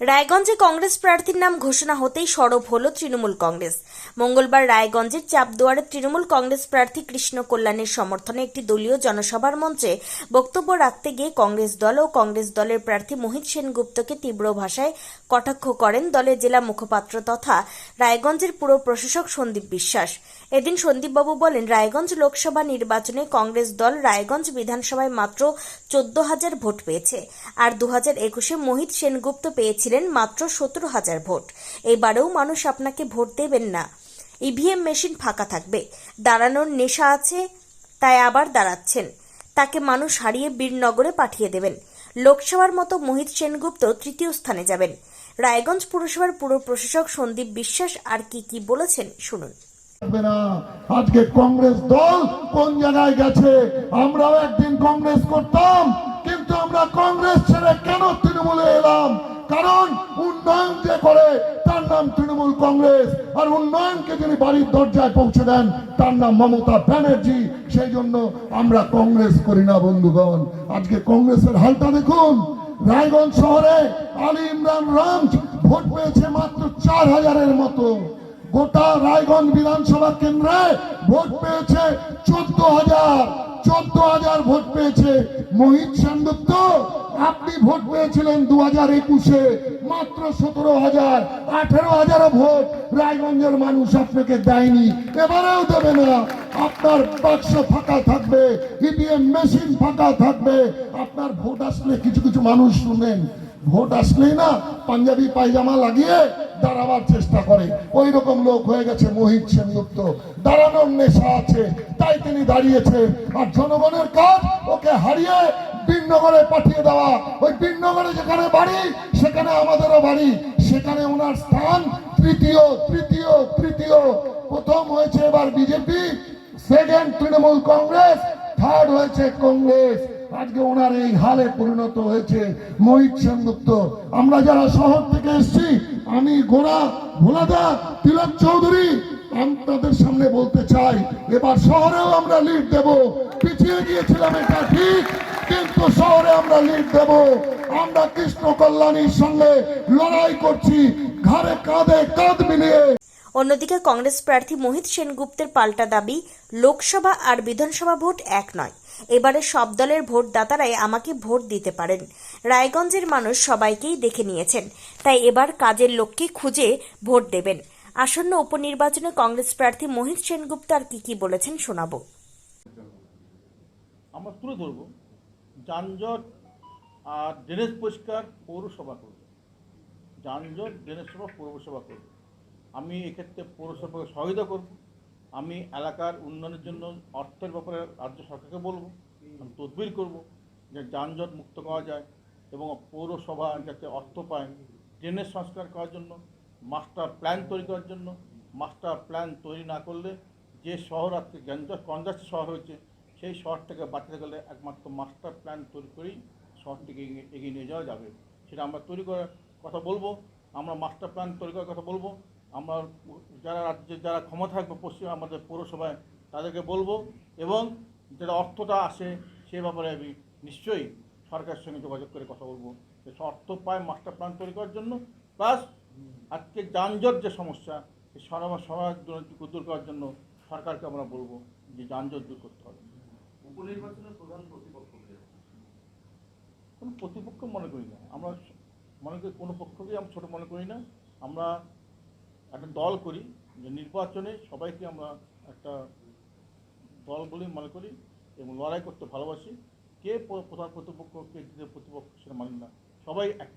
রায়গঞ্জে কংগ্রেস প্রার্থীর নাম ঘোষণা হতেই সরব হল তৃণমূল কংগ্রেস। মঙ্গলবার রায়গঞ্জের চাপদুয়ারে তৃণমূল কংগ্রেস প্রার্থী কৃষ্ণ কল্যাণের সমর্থনে একটি দলীয় জনসভার মঞ্চে বক্তব্য রাখতে গিয়ে কংগ্রেস দল ও কংগ্রেস দলের প্রার্থী মোহিত সেনগুপ্তকে তীব্র ভাষায় কটাক্ষ করেন দলের জেলা মুখপাত্র তথা রায়গঞ্জের পুর প্রশাসক সন্দীপ বিশ্বাস। এদিন সন্দীপবাবু বলেন, রায়গঞ্জ লোকসভা নির্বাচনে কংগ্রেস দল রায়গঞ্জ বিধানসভায় মাত্র চোদ্দ হাজার ভোট পেয়েছে। আর দু হাজার একুশে মোহিত সেনগুপ্ত পেয়েছিলেন মাত্র সতেরো হাজার ভোট। এবারেও মানুষ আপনাকে ভোট দেবেন না। ইভিএম মেশিন ফাঁকা থাকবে। দাঁড়ানোর নেশা আছে, তাই আবার দাঁড়াচ্ছেন। তাকে মানুষ হারিয়ে বীরনগরে পাঠিয়ে দেবেন। লোকসভার মতো মোহিত সেনগুপ্ত তৃতীয় স্থানে যাবেন। রায়গঞ্জ পুরসভার পুর প্রশাসক সন্দীপ বিশ্বাস আর কি কি বলেছেন শুনুন। আজকে কংগ্রেস দল কোন জায়গায় গেছে? আমরাও একদিন কংগ্রেস করতাম। আমরা কংগ্রেস ছেড়ে কেন তৃণমূলে এলাম? কারণ উন্নয়ন যে করে, তার নাম তৃণমূল কংগ্রেস। আর উন্নয়নকে যিনি বাড়ির দরজায় পৌঁছে দেন, তার নাম মমতা ব্যানার্জি। সেই জন্য আমরা কংগ্রেস করি না, বন্ধুগণ। আজকে কংগ্রেসের হালটা দেখুন। রায়গঞ্জ শহরে আলী ইমরান রামজ ভোট পেয়েছে মাত্র চার হাজারের মতো। গোটা রায়গঞ্জ বিধানসভা কেন্দ্রে ভোট পেয়েছে চোদ্দ হাজার। চোদ্দ হাজার ভোট পেয়েছে মোহিত সেনগুপ্ত। আপনি ভোট পেয়েছিলেন দু হাজার একুশে, মাত্র সতেরো হাজার আঠেরো হাজার ভোট। রায়গঞ্জের মানুষ আপনাকে দেয়নি, এবারেও দেবে না। আপনার বাক্স ফাঁকা থাকবে, ইভিএম মেশিন ফাঁকা থাকবে। আপনার ভোট আসলে কিছু কিছু মানুষ শুনেন। ভোট আসলেই না পাঞ্জাবি পায়জামা লাগিয়ে দাঁড়াবার চেষ্টা করে। ওই রকম লোক হয়ে গেছে মোহিত সেনগুপ্ত। দাঁড়ানোর নেশা আছে, তাই তিনি দাঁড়িয়েছে। আর জনগণের কাজ ওকে হারিয়ে বীরনগরে পাঠিয়ে দেওয়া। ওই বীরনগরে যেখানে বাড়ি, সেখানে আমাদেরও বাড়ি। সেখানে ওনার স্থান তৃতীয় তৃতীয় তৃতীয়। প্রথম হয়েছে এবার BJP, second Trinamool Congress, third হয়েছে কংগ্রেস। আজকে ওনার এই হালে পরিণত হয়েছে, মোহিত সেনগুপ্ত। আমরা যারা শহর থেকে এসেছি, আমি গোড়া ভোলাদা, তিলক চৌধুরী আপনাদের সামনে বলতে চাই, এবার শহরেও আমরা লিড দেব। পিছিয়ে গিয়েছিলাম এটা ঠিক, কিন্তু শহরে আমরা লিড দেব। আমরা কৃষ্ণ কল্যাণীর সঙ্গে লড়াই করছি ঘরে কাঁধে কাঁধ মিলিয়ে। অন্যদিকে কংগ্রেস প্রার্থী মোহিত সেনগুপ্তের পাল্টা দাবি, লোকসভা আর বিধানসভা ভোট এক নয়। এবারে সব দলের ভোটদাতারাই আমাকে ভোট দিতে পারেন। রায়গঞ্জের মানুষ সবাইকেই দেখে নিয়েছেন। তাই এবার কাজের লোককে খুঁজে ভোট দেবেন। আসন্ন উপনির্বাচনে কংগ্রেস প্রার্থী মোহিত সেনগুপ্ত আর কি কি বলেছেন শোনাবো। আমরা তুলে ধরবো। যানজট আর ড্রেনেজ পরিষ্কার পৌরসভা করবে। যানজট, ড্রেনেজ সভা পৌরসভা করবে। আমি এক্ষেত্রে পৌরসভাকে সহায়তা করব। আমি এলাকার উন্নয়নের জন্য অর্থের ব্যাপারে রাজ্য সরকারকে বলব, আমি তদবির করব যে যানজট মুক্ত করা যায় এবং পৌরসভা যাতে অর্থ পায়, ড্রেনেজ সংস্কার করার জন্য, মাস্টার প্ল্যান তৈরি করার জন্য। মাস্টার প্ল্যান তৈরি না করলে যে শহর আজকে গ্যাঞ্জাস কনজাস্ট শহর হয়েছে, সেই শহরটাকে বাঁচাতে গেলে একমাত্র মাস্টার প্ল্যান তৈরি করেই শহরটিকে এগিয়ে নিয়ে যাওয়া যাবে। সেটা আমরা তৈরি করার কথা বলব, আমরা মাস্টার প্ল্যান তৈরি করার কথা বলব। আমরা যারা রাজ্যে যারা ক্ষমতা থাকবে পশ্চিম আমাদের পৌরসভায় তাদেরকে বলব এবং যেটা অর্থটা আসে সে ব্যাপারে আমি নিশ্চয়ই সরকারের সঙ্গে যোগাযোগ করে কথা বলব। যে অর্থ পায় মাস্টার প্ল্যান তৈরি করার জন্য প্লাস আজকে যানজট যে সমস্যা এই সমাজ সমাজ দূর করার জন্য সরকারকে আমরা বলব যে যানজট দূর করতে হবে। উপনির্বাচনের প্রধান প্রতিপক্ষ কোনো প্রতিপক্ষ মনে করি না। আমরা মনে করি কোনো পক্ষকেই আমরা ছোটো মনে করি না। আমরা একটা দল করি যে নির্বাচনে সবাইকে আমরা একটা দল বলে মনে করি এবং লড়াই করতে ভালোবাসি। কে প্রধান প্রতিপক্ষ কে দ্বিতীয় প্রতিপক্ষ সেটা মানি না। সবাই এক।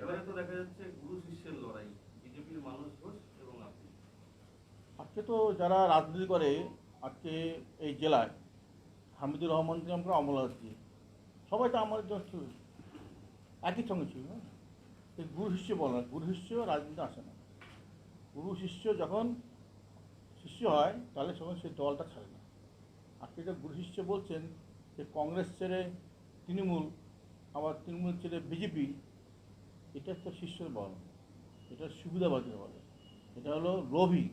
এবারে তো দেখা যাচ্ছে গুরু শিষ্যের লড়াই বিজেপির মানুষ ঘোষ এবং আপনি। আজকে তো যারা রাজনীতি করে আজকে এই জেলায় হামিদুর রহমান থেকে আমরা অমলাজি সবাই তো আমার জন্য ছিল একই সঙ্গে ছিল না? গুরু শিষ্য বলা গুরু শিষ্য রাজনীতি আসে না। গুরু শিষ্য যখন শিষ্য হয় তাহলে তখন সেই দলটা ছাড়ে না। আজকে যে গুরু শিষ্য বলছেন যে কংগ্রেস ছেড়ে তৃণমূল আবার তৃণমূল ছেড়ে বিজেপি এটা তো শিষ্যের বল। এটা সুবিধাবাদী বলে এটা হলো লোভী।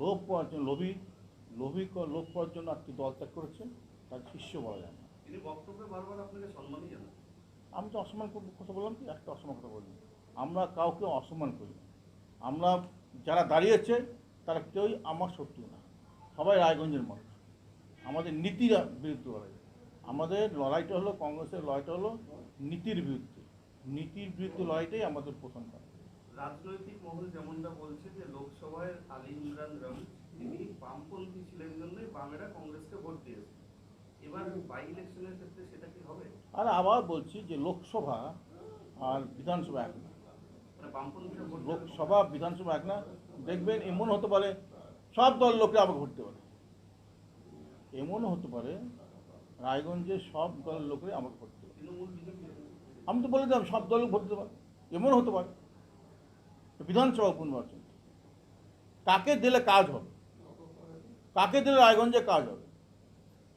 লোভ পাওয়ার জন্য লোভী লোভী লোভ পাওয়ার জন্য আজকে দল ত্যাগ করেছে তার শিষ্য বলা যায় না। তিনি বক্তব্যে বারবার আপনাকে সম্মানই জানান আমি তো অসম্মান কথা বললাম কি? একটা অসম্মান কথা বলিনি আমরা কাউকে অসম্মান করি আমরা যারা দাঁড়িয়েছে তারা কেউই আমার শত্রু না। সবাই রায়গঞ্জের মানুষ। আমাদের নীতির বিরুদ্ধে লড়াই। আমাদের লড়াইটা হলো কংগ্রেসের লড়াইটা হলো নীতির বিরুদ্ধে। নীতির বিরুদ্ধে লড়াইটাই আমাদের প্রথম কাজ রাজনৈতিক মহল যেমনটা বলছে যে লোকসভায় আলী ইমরান রাম তিনি বামপন্থী ছিলেন জন্যই বামেরা কংগ্রেসকে ভোট দিয়েছে। এবার বাই ইলেকশনের ক্ষেত্রে সেটা কি হবে? আর আবার বলছি যে লোকসভা আর বিধানসভা এক লোকসভা বিধানসভা এক না দেখবেন এমন হতে পারে সব দল লোকে আবার ঘুরতে পারে এমন হতে পারে রায়গঞ্জে সব দলের লোকের আমাকে ভোট দেবে তৃণমূল আমি তো বলে দিলাম সব দল ভোট দিতে পারে এমন হতে পারে বিধানসভা পুনর্বাচন কাকে দিলে কাজ হবে? কাকে দিলে রায়গঞ্জে কাজ হবে?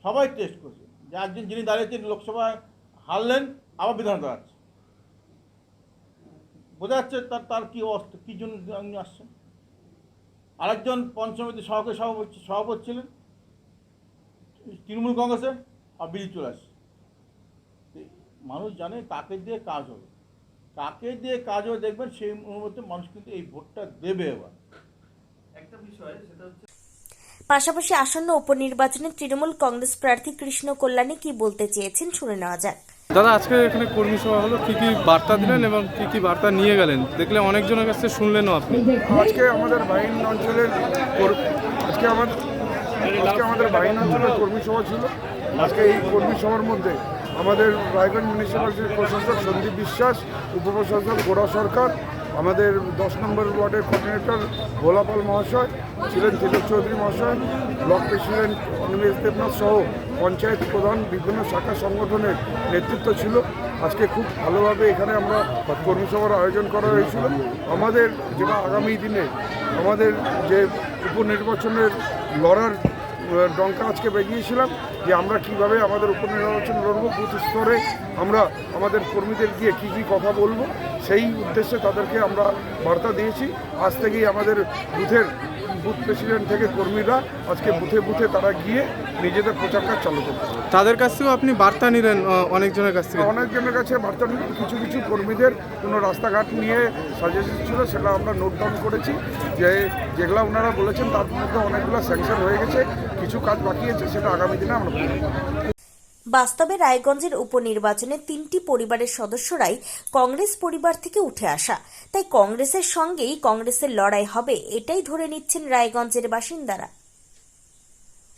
সবাই টেস্ট করছে। যে একজন যিনি দাঁড়িয়েছেন লোকসভায় হারলেন আবার বিধান দাঁড়াচ্ছে বোঝা যাচ্ছে তার তার কী অবস্থা কী জন্য উনি আসছেন? আরেকজন পঞ্চমীতে সহকারী সভাপতি সভাপতি ছিলেন তৃণমূল কংগ্রেসের আর বিজেপি চলে আসছে। মানুষ জানে কাকে দিয়ে কাজ হবে। কাকে দিয়ে কাজ হবে দেখবেন সেই অনুমতি মানুষ কিন্তু এই ভোটটা দেবে এবার। একটা বিষয় সেটা হচ্ছে পাশাপাশি আসন্ন উপনির্বাচনে তৃণমূল কংগ্রেস প্রার্থী কৃষ্ণ কল্যাণী কি বলতে চেয়েছেন শুনে নেওয়া যাক। দাদা, আজকে এখানে কর্মী সভা হলো। কি কি বার্তা দিলেন এবং কি কি বার্তা নিয়ে গেলেন? দেখলে অনেকজনের কাছে শুনলেনও আপনি। আজকে আমাদের বাইন অঞ্চলের আজকে আমাদের আজকে আমাদের বাইন অঞ্চলের কর্মী সভা ছিল। আজকে এই কর্মী সভার মধ্যে আমাদের রায়গঞ্জ মিউনিসিপ্যালিটির প্রশাসক সন্দীপ বিশ্বাস, উপপ্রশাসক গোড়া সরকার আমাদের দশ নম্বর ওয়ার্ডের কোঅর্ডিনেটর ভোলাপাল মহাশয়, ছিলেন তিলক চৌধুরী মহাশয়, ব্লক প্রেসিডেন্ট অনিমেষ দেবনাথ সহ পঞ্চায়েত প্রধান বিভিন্ন শাখা সংগঠনের নেতৃত্ব ছিল। আজকে খুব ভালোভাবে এখানে আমরা কর্মসভার আয়োজন করা হয়েছিল। আমাদের যেটা আগামী দিনে আমাদের যে উপনির্বাচনের লড়ার ডঙ্কা আজকে বেরিয়েছিলাম যে আমরা কীভাবে আমাদের উপনির্বাচন লড়বো বুথ স্তরে আমরা আমাদের কর্মীদের গিয়ে কী কী কথা বলব সেই উদ্দেশ্যে তাদেরকে আমরা বার্তা দিয়েছি। আজ থেকেই আমাদের বুথের বুথ প্রেসিডেন্ট থেকে কর্মীরা আজকে বুথে বুথে তারা গিয়ে নিজেদের প্রচার কাজ চালু করতে তাদের কাছ থেকেও আপনি বার্তা নিলেন অনেকজনের কাছ থেকে? অনেকজনের কাছে বার্তা নিলেন কিছু কিছু কর্মীদের কোনো রাস্তাঘাট নিয়ে সাজেশন ছিল সেটা আমরা নোট ডাউন করেছি। যে যেগুলো ওনারা বলেছেন তার মধ্যে অনেকগুলো স্যাংশন হয়ে গেছে। কিছু কাজ বাকি আছে সেটা আগামী দিনে আমরা বাস্তবে রায়গঞ্জের উপনির্বাচনে তিনটি পরিবারের সদস্যরাই কংগ্রেস পরিবার থেকে উঠে আসা। তাই কংগ্রেসের সঙ্গেই কংগ্রেসের লড়াই হবে এটাই ধরে নিচ্ছেন রায়গঞ্জের বাসিন্দারা।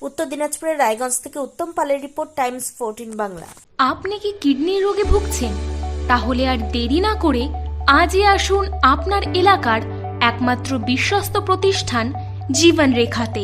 উত্তর দিনাজপুরের রায়গঞ্জ থেকে উত্তম পালের রিপোর্ট টাইমস ফোরটিন বাংলা। আপনি কি কিডনির রোগে ভুগছেন? তাহলে আর দেরি না করে আজই আসুন আপনার এলাকার একমাত্র বিশ্বস্ত প্রতিষ্ঠান জীবন রেখাতে